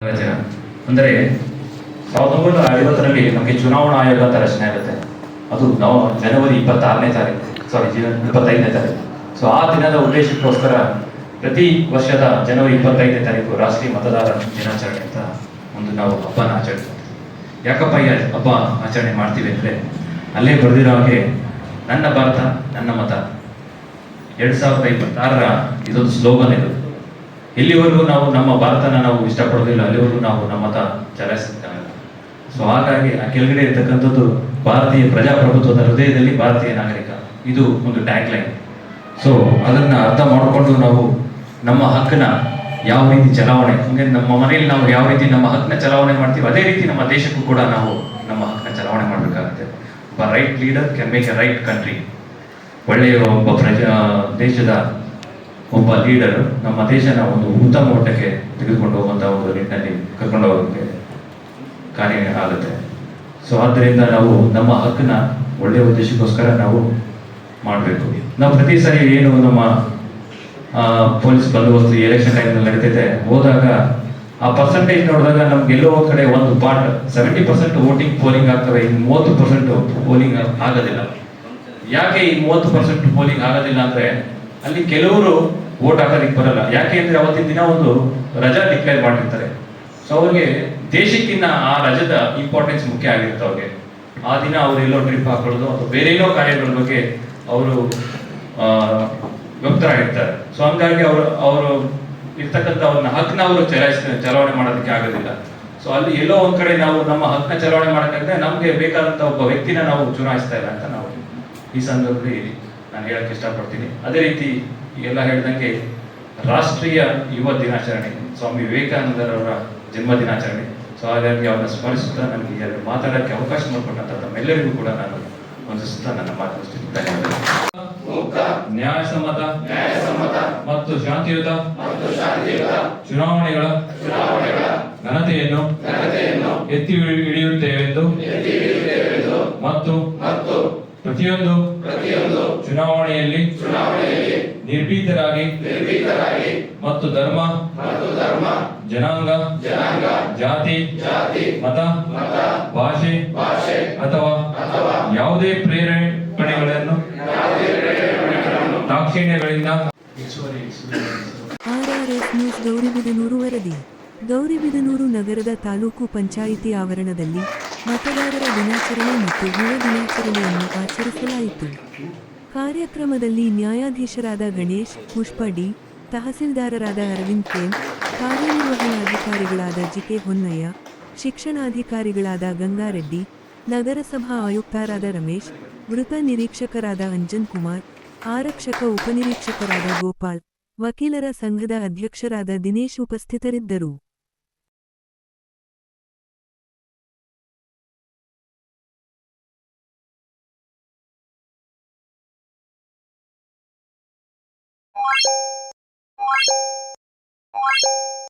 ಅಂದರೆ ಸಾವಿರದ ಒಂಬೈನೂರ ಐವತ್ತರಲ್ಲಿ ನಮಗೆ ಚುನಾವಣಾ ಆಯೋಗ ಅಂತ ರಚನೆ ಆಗುತ್ತೆ. ಅದು ನವ ಜನವರಿ ಇಪ್ಪತ್ತಾರನೇ ತಾರೀಕು ಸಾರಿ ಇಪ್ಪತ್ತೈದನೇ ತಾರೀಕು. ಸೊ ಆ ದಿನದ ಉದ್ದೇಶಕ್ಕೋಸ್ಕರ ಪ್ರತಿ ವರ್ಷದ ಜನವರಿ ಇಪ್ಪತ್ತೈದನೇ ತಾರೀಕು ರಾಷ್ಟ್ರೀಯ ಮತದಾರ ದಿನಾಚರಣೆ ಅಂತ ಒಂದು ನಾವು ಹಬ್ಬನ ಆಚರಿಸ್ತೀವಿ ಯಾಕಪ್ಪ ಈ ಹಬ್ಬ ಆಚರಣೆ ಮಾಡ್ತೀವಿ ಅಂದರೆ ಅಲ್ಲೇ ಬರೆದಿರೋ ಹಾಗೆ ನನ್ನ ಭಾರತ, ನನ್ನ ಮತ. ಎರಡ್ ಸಾವಿರದ ಇಪ್ಪತ್ತಾರರ ಇದೊಂದು ಸ್ಲೋಗನ್ ಇದು. ಎಲ್ಲಿವರೆಗೂ ನಾವು ನಮ್ಮ ಭಾರತನ ನಾವು ಇಷ್ಟಪಡೋದಿಲ್ಲ ಅಲ್ಲಿವರೆಗೂ ನಾವು ನಮ್ಮ ಮತ ಚಲಾಯಿಸುತ್ತಾರೆ ಸೊ ಹಾಗಾಗಿ ಆ ಕೆಳಗಡೆ ಇರ್ತಕ್ಕಂಥದ್ದು ಭಾರತೀಯ ಪ್ರಜಾಪ್ರಭುತ್ವದ ಹೃದಯದಲ್ಲಿ ಭಾರತೀಯ ನಾಗರಿಕ. ಇದು ಒಂದು ಟ್ಯಾಗ್ ಲೈನ್ ಸೊ ಅದನ್ನ ಅರ್ಥ ಮಾಡಿಕೊಂಡು ನಾವು ನಮ್ಮ ಹಕ್ಕನ್ನ ಯಾವ ರೀತಿ ಚಲಾವಣೆ, ಹಂಗೆ ನಮ್ಮ ಮನೆಯಲ್ಲಿ ನಾವು ಯಾವ ರೀತಿ ನಮ್ಮ ಹಕ್ಕನ್ನ ಚಲಾವಣೆ ಮಾಡ್ತೀವಿ ಅದೇ ರೀತಿ ನಮ್ಮ ದೇಶಕ್ಕೂ ಕೂಡ ನಾವು ನಮ್ಮ ಹಕ್ಕನ್ನ ಚಲಾವಣೆ ಮಾಡಬೇಕಾಗುತ್ತೆ. ಒಬ್ಬ right leader can make a right country ಒಳ್ಳೆಯ ಒಬ್ಬ ಪ್ರಜಾ, ದೇಶದ ಒಬ್ಬ ಲೀಡರ್ ನಮ್ಮ ದೇಶನ ಒಂದು ಉತ್ತಮ ಮಟ್ಟಕ್ಕೆ ತೆಗೆದುಕೊಂಡು ಹೋಗುವಂಥ ಒಂದು ನಿಟ್ಟಿನಲ್ಲಿ ಕರ್ಕೊಂಡು ಹೋಗೋಕ್ಕೆ ಕಾರ್ಯ ಆಗುತ್ತೆ. ಸೊ ಆದ್ದರಿಂದ ನಾವು ನಮ್ಮ ಹಕ್ಕನ್ನ ಒಳ್ಳೆಯ ಉದ್ದೇಶಕ್ಕೋಸ್ಕರ ನಾವು ಮಾಡಬೇಕು. ನಾವು ಪ್ರತಿ ಸಾರಿ ಏನು ನಮ್ಮ ಪೊಲೀಸ್ ಬಂದೋಬಸ್ತು ಎಲೆಕ್ಷನ್ ಟೈಮ್ನಲ್ಲಿ ನಡೀತೈತೆ, ಹೋದಾಗ ಆ ಪರ್ಸೆಂಟೇಜ್ ನೋಡಿದಾಗ ನಮ್ಗೆ ಎಲ್ಲೋ ಒಂದ್ ಕಡೆ ಒಂದು part seventy percent voting polling ಆಗ್ತವೆ, ಇನ್ನು ಮೂವತ್ತು ಪರ್ಸೆಂಟ್ ಪೋಲಿಂಗ್ ಆಗೋದಿಲ್ಲ. ಯಾಕೆ ಈ ಮೂವತ್ತು ಪರ್ಸೆಂಟ್ ಪೋಲಿಂಗ್ ಆಗೋದಿಲ್ಲ ಅಂದ್ರೆ ಅಲ್ಲಿ ಕೆಲವರು ವೋಟ್ ಹಾಕೋದಕ್ಕೆ ಬರಲ್ಲ. ಯಾಕೆ ಅಂದ್ರೆ ಅವತ್ತಿನ ದಿನ ಒಂದು ರಜಾ ಡಿಕ್ಲೇರ್ ಮಾಡಿರ್ತಾರೆ. ಸೊ ಅವ್ರಿಗೆ ದೇಶಕ್ಕಿನ್ನ ಆ ರಜದ ಇಂಪಾರ್ಟೆನ್ಸ್ ಮುಖ್ಯ ಆಗಿರುತ್ತೆ ಅವ್ರಿಗೆ. ಆ ದಿನ ಅವ್ರು ಎಲ್ಲೋ ಟ್ರಿಪ್ ಹಾಕೊಳ್ಳೋದು ಅಥವಾ ಬೇರೆ ಏನೋ ಕಾರ್ಯಗಳ ಬಗ್ಗೆ ಅವರು ವ್ಯಕ್ತರಾಗಿರ್ತಾರೆ. ಸೊ ಹಂಗಾಗಿ ಅವರು ಅವರು ಇರ್ತಕ್ಕಂಥ ಅವ್ರನ್ನ ಹಕ್ಕನ್ನ ಅವರು ಚಲಾಯಿಸ, ಚಲಾವಣೆ ಮಾಡೋದಕ್ಕೆ ಆಗೋದಿಲ್ಲ. ಸೊ ಅಲ್ಲಿ ಎಲ್ಲೋ ಒಂದ್ ಕಡೆ ನಾವು ನಮ್ಮ ಹಕ್ಕನ್ನ ಚಲಾವಣೆ ಮಾಡೋಕ್ಕಾಗದೆ ನಮಗೆ ಬೇಕಾದಂತ ಒಬ್ಬ ವ್ಯಕ್ತಿನ ನಾವು ಚುನಾಯಿಸ್ತಾ ಇಲ್ಲ ಅಂತ ನಾವು ಈ ಸಂದರ್ಭದಲ್ಲಿ ನಾನು ಹೇಳಕ್ಕೆ ಇಷ್ಟಪಡ್ತೀನಿ. ಅದೇ ರೀತಿ ಎಲ್ಲ ಹೇಳಿದಂಗೆ ರಾಷ್ಟ್ರೀಯ ಯುವ ದಿನಾಚರಣೆ ಸ್ವಾಮಿ ವಿವೇಕಾನಂದರವರ ಜನ್ಮ ದಿನಾಚರಣೆ. ಸೊ ಹಾಗಾಗಿ ಅವರನ್ನ ಸ್ಮರಿಸುತ್ತಾ ನನಗೆ ಎರಡು ಮಾತಾಡೋಕ್ಕೆ ಅವಕಾಶ ಮಾಡಿಕೊಟ್ಟಂತ ತಮ್ಮೆಲ್ಲರಿಗೂ ಕೂಡ ನಾನು ವಂದಿಸುತ್ತಾ ನನ್ನ ಮಾತು ಧನ್ಯವಾದ ಧನ್ಯವಾದಗಳು. ನ್ಯಾಯಸಮ್ಮತ ಮತ್ತು ಶಾಂತಿಯುತ ಚುನಾವಣೆಗಳ ಘನತೆಯನ್ನು ಎತ್ತಿ ಹಿಡಿಯುತ್ತೇವೆಂದು ಮತ್ತು ಪ್ರತಿಯೊಂದು ಚುನಾವಣೆಯಲ್ಲಿ ಚುನಾವಣೆಯಲ್ಲಿ ನಿರ್ಭೀತರಾಗಿ ನಿರ್ಭೀತರಾಗಿ ಮತ್ತು ಧರ್ಮ ಜನಾಂಗ ಜನಾಂಗ ಜಾತಿ ಜಾತಿ ಮತ ಮತ ಭಾಷೆ ಭಾಷೆ ಅಥವಾ ಯಾವುದೇ ಪ್ರೇರಣೆಗಳನ್ನು ದಾಕ್ಷಿಣ್ಯಗಳಿಂದ ಆರ್ಆರ್ಎಸ್ ನ್ಯೂಸ್ ಗೌರಿಬಿದನೂರು ವರದಿ. ಗೌರಿಬಿದನೂರು ನಗರದ ತಾಲೂಕು ಪಂಚಾಯಿತಿ ಆವರಣದಲ್ಲಿ ಮತದಾರರ ದಿನಾಚರಣೆ ಮತ್ತು ಯುವ ದಿನಾಚರಣೆಯನ್ನು ಆಚರಿಸಲಾಯಿತು. ಕಾರ್ಯಕ್ರಮದಲ್ಲಿ ನ್ಯಾಯಾಧೀಶರಾದ ಗಣೇಶ್, ಪುಷ್ಪ ಡಿ, ತಹಸೀಲ್ದಾರರಾದ ಅರವಿಂದ್ ಅಧಿಕಾರಿಗಳಾದ ಕಾರ್ಯನಿರ್ವಹಣಾಧಿಕಾರಿಗಳಾದ ಜಿಕೆ ಹೊನ್ನಯ್ಯ, ಶಿಕ್ಷಣಾಧಿಕಾರಿಗಳಾದ ಗಂಗಾರೆಡ್ಡಿ, ನಗರಸಭಾ ಆಯುಕ್ತರಾದ ರಮೇಶ್ ಮೃತ ನಿರೀಕ್ಷಕರಾದ ಅಂಜನ್ ಕುಮಾರ್, ಆರಕ್ಷಕ ಉಪನಿರೀಕ್ಷಕರಾದ ಗೋಪಾಲ್, ವಕೀಲರ ಸಂಘದ ಅಧ್ಯಕ್ಷರಾದ ದಿನೇಶ್ ಉಪಸ್ಥಿತರಿದ್ದರು. Thank you.